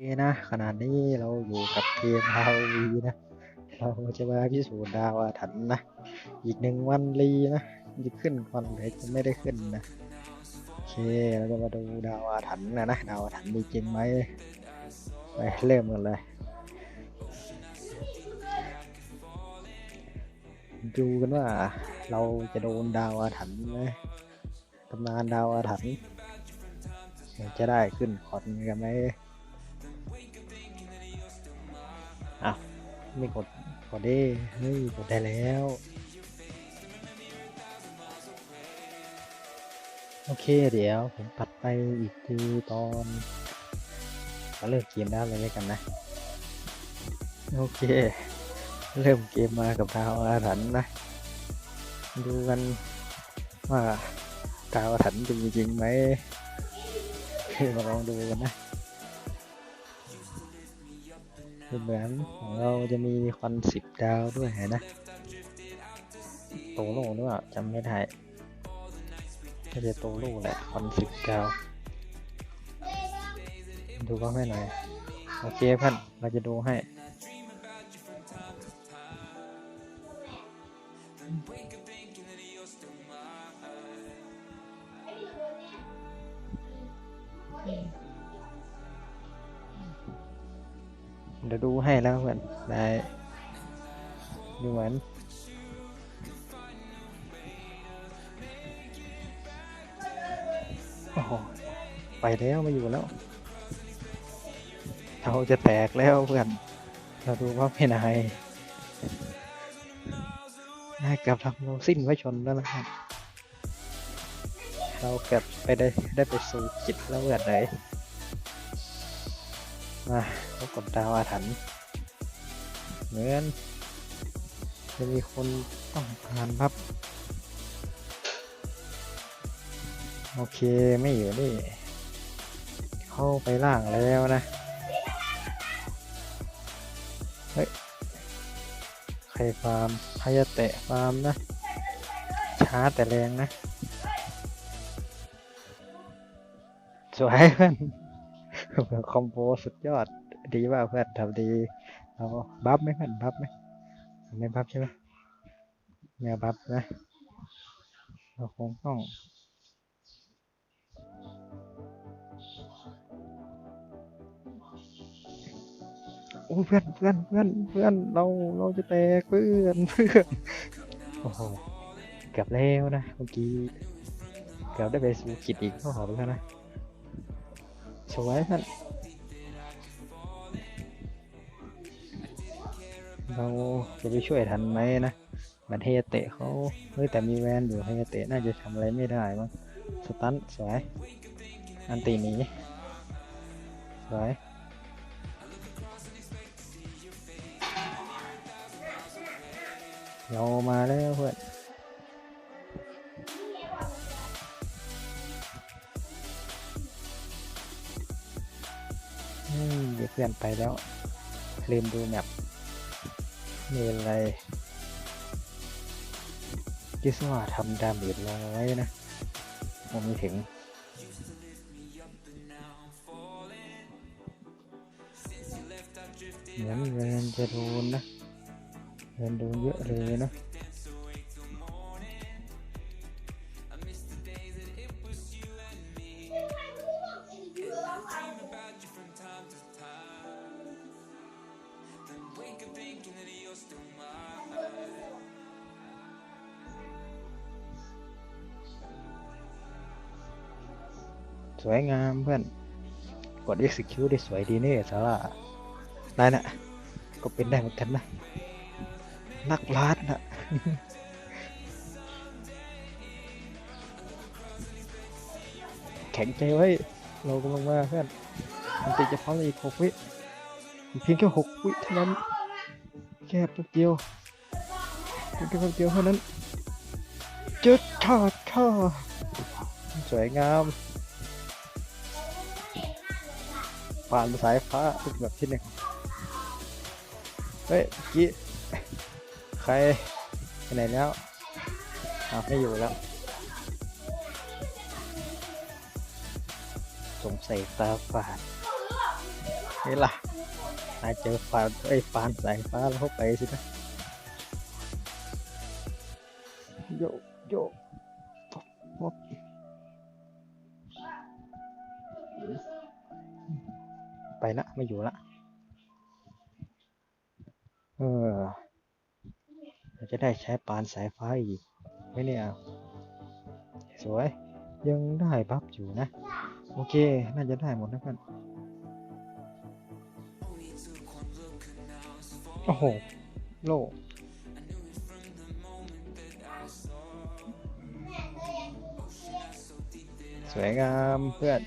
เคนะขนาดนี้เราอยู่กับเกม ROV นะ เราจะมาพิสูจน์ดาวอาถรรพ์นะ อีกหนึ่งวันรีนะจะขึ้นก่อนหรือจะไม่ได้ขึ้นนะโอเคเราจะมาดูดาวอาถรรพ์นะนะดาวอาถรรพ์มีจริงไหมไปเริ่มกันเลยดูกันว่าเราจะโดนดาวอาถรรพ์ไหมตำนานดาวอาถรรพ์จะได้ขึ้นคอนกันไหม ไม่กดกดได้เฮ้ยกดได้แล้ว โอเคเดี๋ยวผมปัดไปอีกทีตอนมาเริ่มเกมได้เลยแล้วกันนะ โอเค เริ่มเกมมากับดาวอาถรรพ์นะ ดูกันว่าดาวอาถรรพ์จริงจริงไหมมาลองดูกันนะ คือเหมือนของเราจะมีคอนสิบดาวด้วยนะโตโล่ด้วยจำไม่ได้ก็จะโตโล่แหละคอนสิบดาว ดูบ้างให้หน่อย โอเคเพื่อนเราจะดูให้ ดูเหมือนโอ้โหไปแล้วไม่อยู่แล้วเราจะแตกแล้วเพื่อน เราดูว่าเป็นไงน่ากับทำเราสิ้นไว้ชนแล้วนะครับ เราเกิดไปได้ได้ไปสู่จิตแล้วเพื่อนเลยมาพบกับดาวอาถรรพ์เหมือน จะมีคนต้องการครับ โอเคไม่อยู่นี่ เข้าไปล่างแล้วนะ เฮ้ย ใครฟาร์มพยาเตะฟาร์มนะ ช้าแต่แรงนะ สวยเพื่อนคอมโบสุดยอด ดีว่าเพื่อนทำดี เอาบัฟไหมเพื่อนบัฟไหม ไม่บัฟใช่ไหมไม่เอาบัฟนะ เราคงต้องโอ้เพื่อนเพื่อนเพื่อนเพื่อนเราเราจะแตกเพื่อนเพื่อนโอ้โหเกือบแล้วนะเมื่อกี้เกือบได้ไปสูขีดอีกก็ขอไปแล้วนะสวยเพื่อน เราจะไปช่วยทันไหมนะมันเฮเตะเขาเฮ้ยแต่มีแวนอยู่เฮเตะน่าจะทำอะไรไม่ได้มั้งสตันสวยอันตีนี้สวยเรามาแล้วเพื่อนเดี๋ยวเพื่อนไปแล้วลืมดูแมป มีอะไรกิสว่าทำดาเมจน้อยนะผมไม่ถึงเหมือนเวนจะโดนนะเวนโดนเยอะเลยนะ สวยงามเพื่อน กด execute ได้สวยดีนี่สาระได้นะก็เป็นได้เหมือนกันนะ นักลาดนะแข็งใจไว้ เรากำลังมาเพื่อน มันติดจะพร้อมอีกหกวิเพียงแค่หกวิเท่านั้น แค่แป๊บเดียวเพียงแค่แป๊บเดียวเท่านั้นจ็ดขาดข้าสวยงาม ผ่านสายฟ้าแบบที่หนึ่งเฮ้ยเมื่อกี้ใครไปไหนแล้วอ้าไม่อยู่แล้ว สงสัยตาฝาดนี่ล่ะอาจเจอฝานไอ้ยฟานสายฟ้าแล้วไปสินะ ไปละไม่อยู่ละ เออเราจะได้ใช้ปานสายฟ้าอีกไหมเนี่ย สวย ยังได้บัฟอยู่นะ โอเค น่าจะได้หมดนะเพื่อนโอ้โห โลสวยงามเพื่อน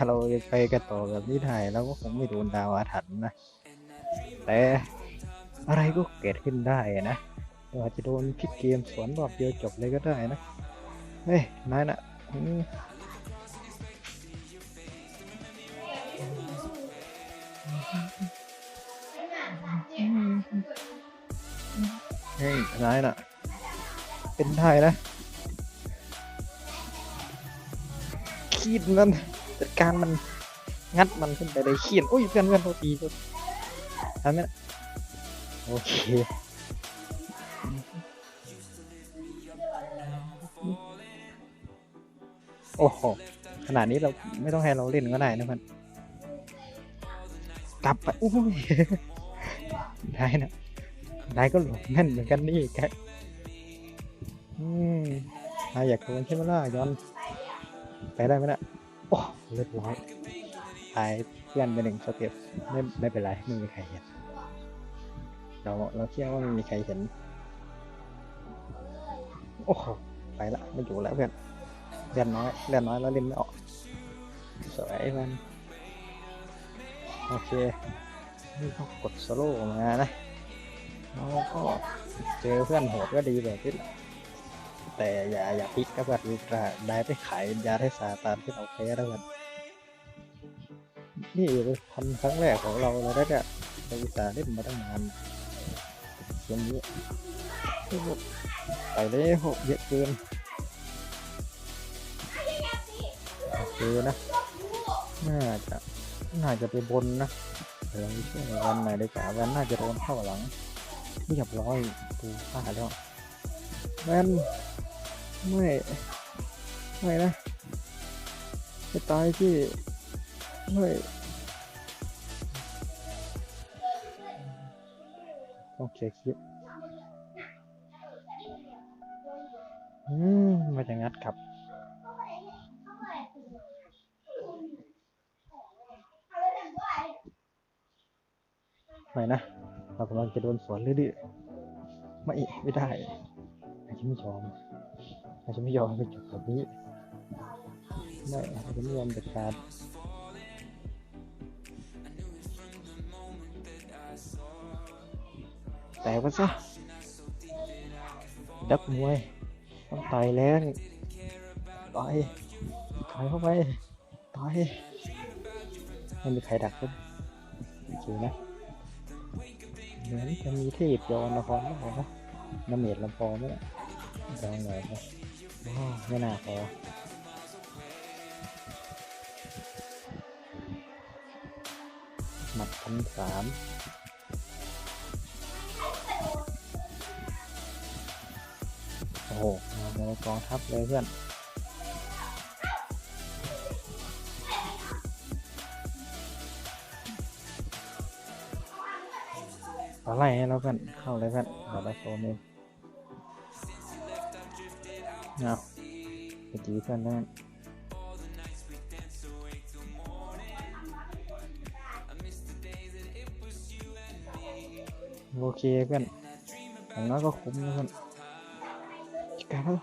ถ้าเราไปกันต่อแบบนี้ได้เราก็คงไม่โดนดาวอาถรรพ์นะแต่อะไรก็เกิดขึ้นได้นะเราอาจจะโดนพิกเกมสวนรอบเดียวจบเลยก็ได้นะเฮ้ยนายน่ะเฮ้ยนายน่ะเป็นได้นะ ขีดมัน การมันงัดมันขึ้นไปเลยขีดอุ้ยเพื่อนเพื่อนโทษทีโทษทำไหมนะโอเคโอ้โหขนาดนี้เราไม่ต้องให้เราเล่นก็ได้นะมันกลับไปอุ้ยได้นะนายก็หลบแม่นเหมือนกันนี่แกอืมนายอยากโดนใช่ไหมล่ะย้อนไปได้ไหมนะ เรียบร้อยตายเพื่อนไปหนึ่งสเต็ปไม่ไม่เป็นไรไม่มีใครเห็น เราเราเชื่อว่าไม่มีใครเห็น โอ้โหไปละไม่อยู่แล้วเพื่อนเล่นน้อยเล่นน้อยแล้วเล่นไม่ออกสวยมันโอเคนี่เขากดสโลว์มานะแล้วก็เจอเพื่อนโหดก็ดีแบบนี้แต่อย่าอย่าพิกก็แบบได้ไปขายยาให้ซาตานที่เราแพ้แล้วกัน นี่เป็นพันครั้งแรกของเราเลยนะเนี่ยเราอุตส่าห์เล่นมาตั้งนานเกมนี้ไปเลยหกเยอะเกินโอเคนะ น่าจะ น่าจะไปบนนะเดี๋ยวเราช่วยวันไหนได้กว่าวันน่าจะโดนเข้าหลังเรียบร้อยตูพลาดแล้วแมนไม่ไม่นะจะตายที่ไม่ โอเคคลิปอืมมาจะงัดกลับไม่นะ เรากำลังจะโดนสวนเรื่อยๆไม่ไม่ได้อาจจะไม่ยอมอาจจะไม่ยอมไปจบแบบนี้ไม่อาจจะไม่ยอมเด็ดขาด แต่ว่าซะดับมวย ต้องต่อยแรงต่อยต่อยเข้าไปต่อยไม่มีใครดักเลยโอเคนะเหมือนจะมีเทพยอนละครบ้างนะน้ำเมดลำพอไหมลองหน่อยนะว้าวไม่น่าพอหมัดพันสาม โอ้โหมาในกองทัพเลยเพื่อนเอาไล่ให้เราเพื่อนเข้าเลยเพื่อนเดี๋ยวเราโซนเองเอาไปจีเพื่อนแล้วกันโอเคเพื่อนอย่างน้อยก็คุ้มนะเพื่อน การแล้ว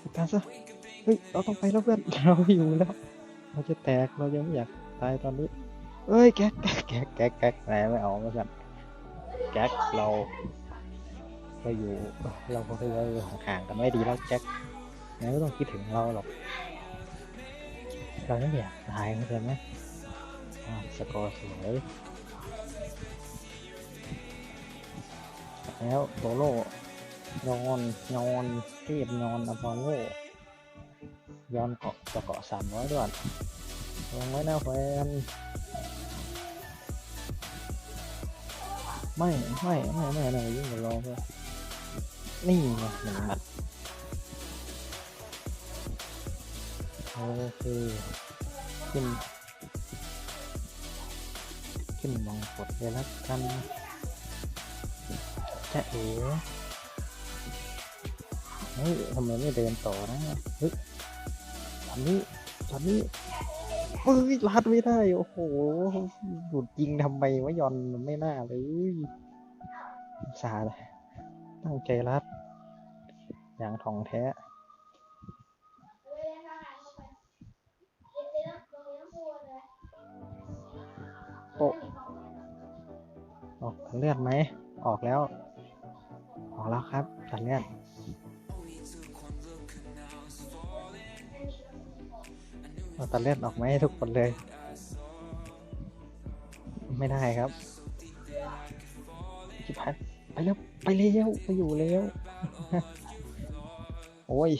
จัดการซะเฮ้ยเราต้องไปแล้วเพื่อนเราอยู่แล้ว เราจะแตกเรายังไม่อยากตายตอนนี้เอ้ยแก๊กแก๊กแก๊กแก๊กแก๊กไหนไม่เอามาเพื่นแจ็คเราเราอยู่เราคือเราอยู่ห่างกันไม่ดีแล้วแจ็คงั้นก็ต้องคิดถึงเราหรอกเราไม่อยากตายเข้าใจไหมอ่าสกอร์สวยแล้วโซโล่ นอนนอนเทพนอนอพอลโลย้อนเกาะตะเกาะสามร้อยด่วนลงไว้หน้าแฟนไม่ไม่ไม่ไม่ไม่ยิ่งกัรอเลยนี่ไงหนึ่งหมัดโอเคขึ้นขึ้นมองกดเลยละกันจะเอ๋ เฮ้ยทำไมไม่เดินต่อนะเฮ้ยตอนนี้ตอนนี้เฮ้ยลัดไม่ได้ โอ้โหหยุดยิงทำไมวะยอนไม่น่าเลยสาเลยตั้งใจรัด อย่างทองแท้โอ้ออกเลือดไหม ออกแล้ว ออกแล้วครับตัดเลือด เอาตัดเลือดออกไหมทุกคนเลย ไม่ได้ครับชิบหายไปแล้วไปเร็วไปอยู่แล้วโอ้ย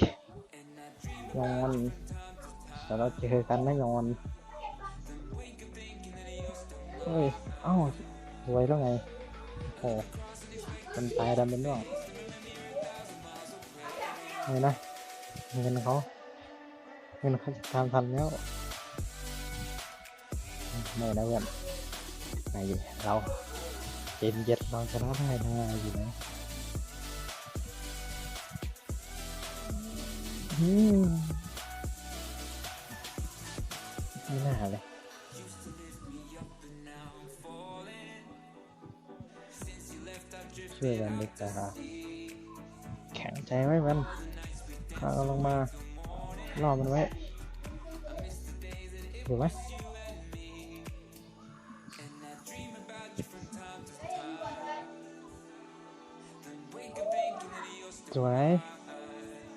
ยอนเดี๋ยวเราเจอกันนะยอนเฮ้ยเอ้าสวยแล้วไงโอ้คนตายดำเป็นร่วงไงนะเงินเขา เงินเขาจะตามทันแล้วไม่นะเพื่อนไหนเราเย็นเย็ดเราชนะได้นะอยู่นอืมไม่น่าเลยช่วยกันดีกว่าแข็งใจไว้มันเอาลงมา ล่อมันไว้ถูกไหมสวย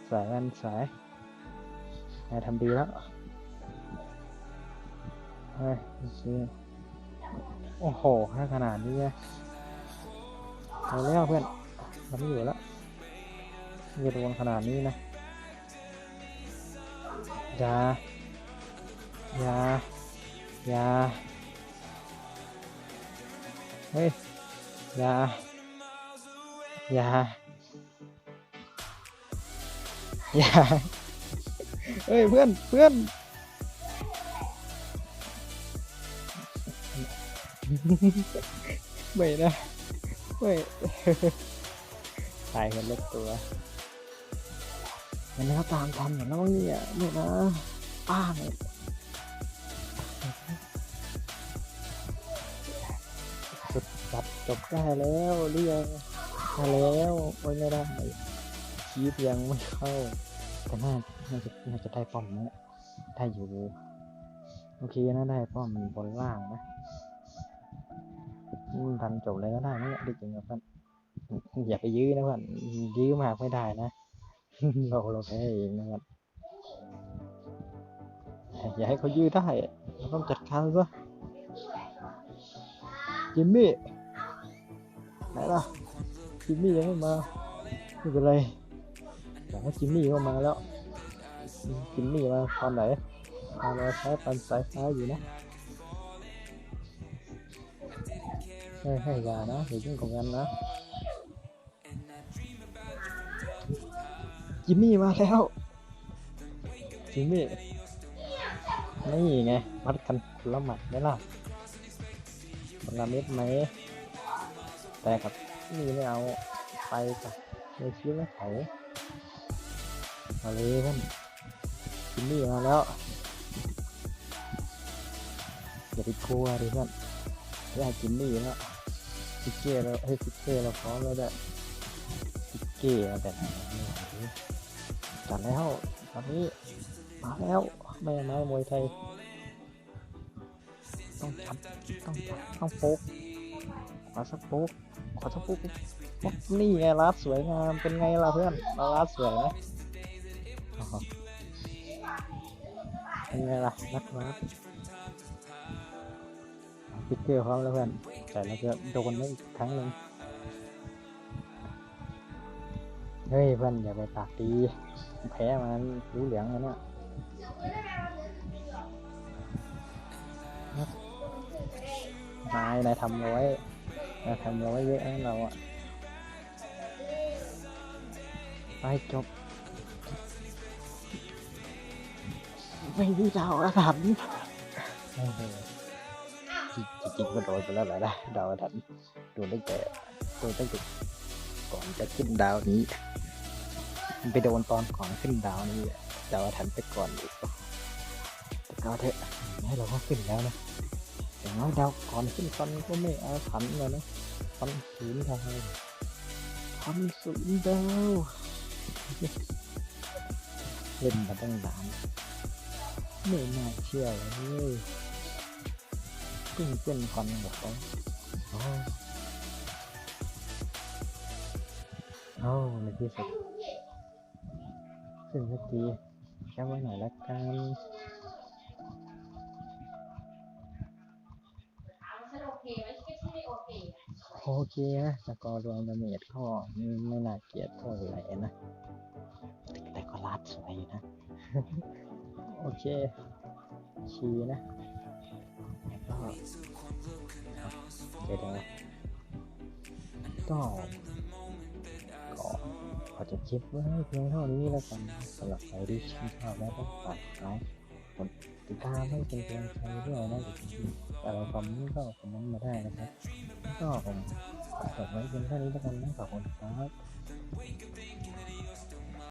สายมันสายนายทำดีแล้วเฮ้ยโอเคโอ้โหถ้าขนาดนี้ไงเอาแล้วเพื่อนมันไม่อยู่แล้วอย่าโดนขนาดนี้นะ อย่าอย่าอย่าเฮ้ยอย่าอย่าอย่าเฮ้ยเพื่อนเพื่อนไม่นะไม่ตายกันเล็กตัว มันก็ตามทันเหมือนน้องเนี่ยไม่นะป้าเนี่ยสุดจับจบได้แล้วหรือยังมาแล้วโอ้ยไม่ได้คีบยังไม่เข้าแต่น่าน่าจะน่าจะได้ป้อมนะได้อยู่โอเคนะได้ป้อมบนล่างนะทันจบเลยก็ได้นะเนี่ยที่จริงกับเพื่อนอย่าไปยื้อนะเพื่อนยื้อมากไม่ได้นะ เราเราแพ้เองนะเพื่อนอย่าให้เขายื้อได้เราต้องจัดการซะจิมมี่ไหนล่ะจิมมี่ยังไม่มาไม่เป็นไรแต่ว่าจิมมี่ก็มาแล้วจิมมี่มาตอนไหนตอนเราใช้ปันสายฟ้าอยู่นะให้ให้ยานะอย่ายุ่งกับกันนะ จิมมี่มาแล้ว จิมมี่ นี่ไงวัดกันคนละหมัดไหมล่ะคนละเม็ดไหม แต่ครับ นี่ไม่เอา ไปกับไม่คิดว่าเขาเอาเลยท่านจิมมี่มาแล้ว อย่าไปกลัวดิเพื่อนได้จิมมี่แล้วพิเก้เราให้พิเก้เราพร้อมแล้วได้วยพิเก้มาแต่ไหนัดแล้วตอนนี้มาแล้วไม่ไม้มวยไทย ต้องจับต้องจับต้องโฟกขอสักโฟกขอสักโฟกโอ๊ะนี่ไงลาดสวยงามเป็นไงล่ะเพื่อนเราลาดสวยไหมเป็นไงล่ะนักลาดพิกเกอร์พร้อมแล้วเพื่อนแต่เราจะโดนได้อีกครั้งหนึ่ง เฮ้ยเพื่อนอย่าไปปากดีแพ้มันรู้เหลืองแล้วเนี่ยนายนายทำเอาไว้เราทำราไว้เยอะนะเราอะไปจบ ไม่มีดาวอาถรรพ์จริงจริงๆก็โดนไปแล้วแหละนะดาวอาถรรพ์โดนตั้งแต่โดนตั้งแต่ก่อนจะขึ้นดาวนี้ มันไปโดนตอนก่อนขึ้นดาวนี้อะดาวอาถรรพ์ไปก่อนอีกแต่ก็เอาเถอะให้เราก็ขึ้นแล้วนะอย่างน้อยดาวก่อนขึ้นฟันก็ไม่อาถรรพ์เลยนะฟันศูนย์ดาวฟันศูนย์ดาวเล่นมาตั้งนานไม่น่าเชื่อเลยเพิ่งเป็นฟันกับเขาโอ้โอ้ในที่สุด ขึ้นสักทีแค่ไว้หน่อยละกันถามว่าฉันโอเคไหมฉันก็ไม่โอเคอะโอเคนะสกอร์รวมดาเมจก็ไม่น่าเกลียดเท่าไหร่นะ แต่ก็ลาดสวยอยู่นะ โอเค ชีนะแล้วก็เดี๋ยวนะก็ก็ข อจะคลิปไว้เพียงเท่านี้แล้วกันสำหรับใครที่ชื่นชอบแล้วก็ฝากไลค์กดติดตามให้เป็นกำลังใจด้วยนะอะไรคอมเมนต์ก็คอมเมนต์มาได้นะครับก็ผมขอจบไว้เพียงเท่านี้แล้วกันนะขอบคุณครับ